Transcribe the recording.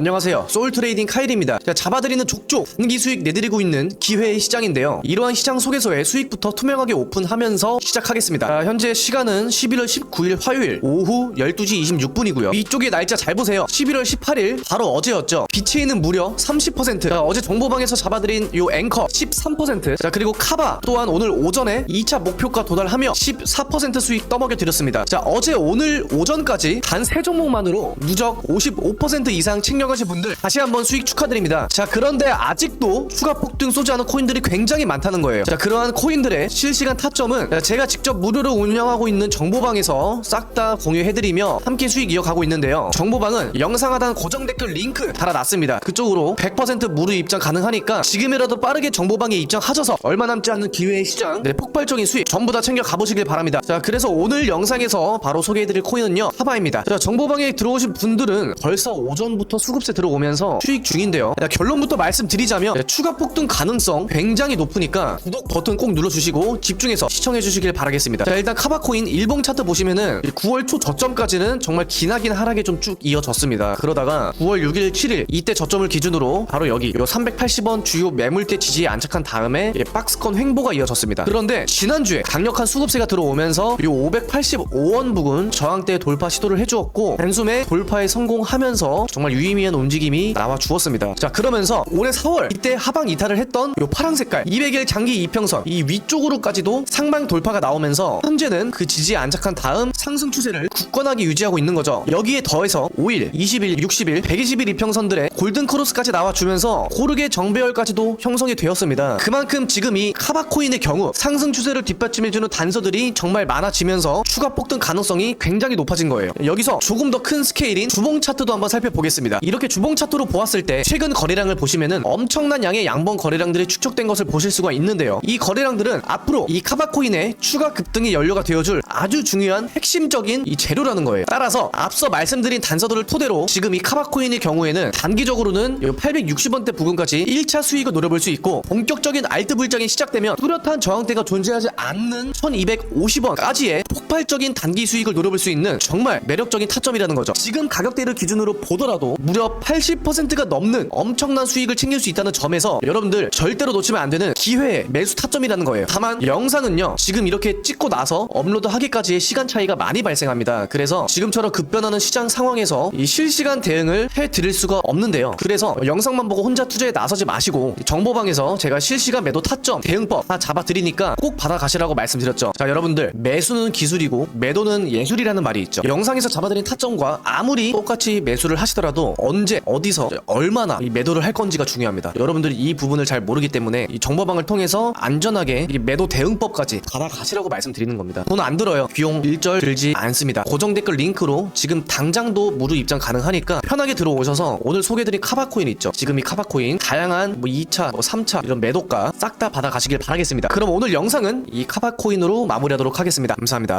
안녕하세요. 소울 트레이딩 카일입니다. 자, 잡아드리는 족족 단기 수익 내드리고 있는 기회의 시장인데요. 이러한 시장 속에서의 수익부터 투명하게 오픈하면서 시작하겠습니다. 자, 현재 시간은 11월 19일 화요일 오후 12시 26분이고요. 이쪽에 날짜 잘 보세요. 11월 18일 바로 어제였죠. 비체인은 무려 30%. 자, 어제 정보방에서 잡아드린 요 앵커 13%. 자, 그리고 카바 또한 오늘 오전에 2차 목표가 도달하며 14% 수익 떠먹여 드렸습니다. 자, 어제 오늘 오전까지 단 세 종목만으로 누적 55% 이상 챙겨 가신 분들 다시 한번 수익 축하드립니다. 자, 그런데 아직도 추가 폭등 쏘지 않은 코인들이 굉장히 많다는 거예요. 자, 그러한 코인들의 실시간 타점은 제가 직접 무료로 운영하고 있는 정보방에서 싹 다 공유해드리며 함께 수익 이어가고 있는데요. 정보방은 영상 하단 고정 댓글 링크 달아놨습니다. 그쪽으로 100% 무료 입장 가능하니까 지금이라도 빠르게 정보방에 입장하셔서 얼마 남지 않은 기회의 시장 네, 폭발적인 수익 전부 다 챙겨 가보시길 바랍니다. 자, 그래서 오늘 영상에서 바로 소개해드릴 코인은요 하바입니다. 자, 정보방에 들어오신 분들은 벌써 오전부터 수 급세 들어오면서 수익 중인데요. 자, 결론부터 말씀드리자면 네, 추가 폭등 가능성 굉장히 높으니까 구독 버튼 꼭 눌러주시고 집중해서 시청해주시길 바라겠습니다. 자, 일단 카바코인 일봉 차트 보시면은 9월 초 저점까지는 정말 기나긴 하락이 좀 쭉 이어졌습니다. 그러다가 9월 6일, 7일 이때 저점을 기준으로 바로 여기 요 380원 주요 매물대 지지에 안착한 다음에 예, 박스권 횡보가 이어졌습니다. 그런데 지난주에 강력한 수급세가 들어오면서 요 585원 부근 저항대 돌파 시도를 해주었고 단숨에 돌파에 성공하면서 정말 유의미 한 움직임이 나와 주었습니다. 자 그러면서 올해 4월 이때 하방 이탈을 했던 요 파랑 색깔 200일 장기 이평선 이 위쪽으로까지도 상방 돌파가 나오면서 현재는 그 지지에 안착한 다음 상승 추세를 굳건하게 유지하고 있는 거죠. 여기에 더해서 5일, 20일, 60일, 120일 이평선들의 골든 크로스까지 나와주면서 고르게 정배열까지도 형성이 되었습니다. 그만큼 지금 이 카바코인의 경우 상승 추세를 뒷받침해주는 단서들이 정말 많아지면서 추가 폭등 가능성이 굉장히 높아진 거예요. 여기서 조금 더 큰 스케일인 주봉 차트도 한번 살펴보겠습니다. 이렇게 주봉 차트로 보았을 때 최근 거래량을 보시면은 엄청난 양의 양봉 거래량들이 축적된 것을 보실 수가 있는데요. 이 거래량들은 앞으로 이 카바코인의 추가 급등의 연료가 되어줄 아주 중요한 핵심적인 이 재료라는 거예요. 따라서 앞서 말씀드린 단서들을 토대로 지금 이 카바코인의 경우에는 단기적으로는 860원대 부근까지 1차 수익을 노려볼 수 있고 본격적인 알트 불장이 시작되면 뚜렷한 저항대가 존재하지 않는 1250원까지의 폭발적인 단기 수익을 노려볼 수 있는 정말 매력적인 타점이라는 거죠. 지금 가격대를 기준으로 보더라도 무려 80%가 넘는 엄청난 수익을 챙길 수 있다는 점에서 여러분들 절대로 놓치면 안 되는 기회의 매수 타점이라는 거예요. 다만 영상은요 지금 이렇게 찍고 나서 업로드 하기까지의 시간 차이가 많이 발생합니다. 그래서 지금처럼 급변하는 시장 상황에서 이 실시간 대응을 해 드릴 수가 없는데요. 그래서 영상만 보고 혼자 투자에 나서지 마시고 정보방에서 제가 실시간 매도 타점 대응법 다 잡아 드리니까 꼭 받아 가시라고 말씀드렸죠. 자 여러분들 매수는 기술이고 매도는 예술이라는 말이 있죠. 영상에서 잡아드린 타점과 아무리 똑같이 매수를 하시더라도 언제 어디서 얼마나 이 매도를 할 건지가 중요합니다. 여러분들이 이 부분을 잘 모르기 때문에 이 정보방을 통해서 안전하게 이 매도 대응법까지 받아가시라고 말씀드리는 겁니다. 돈 안 들어요. 비용 일절 들지 않습니다. 고정 댓글 링크로 지금 당장도 무료 입장 가능하니까 편하게 들어오셔서 오늘 소개드린 카바코인 있죠. 지금 이 카바코인 다양한 뭐 2차, 뭐 3차 이런 매도가 싹 다 받아가시길 바라겠습니다. 그럼 오늘 영상은 이 카바코인으로 마무리하도록 하겠습니다. 감사합니다.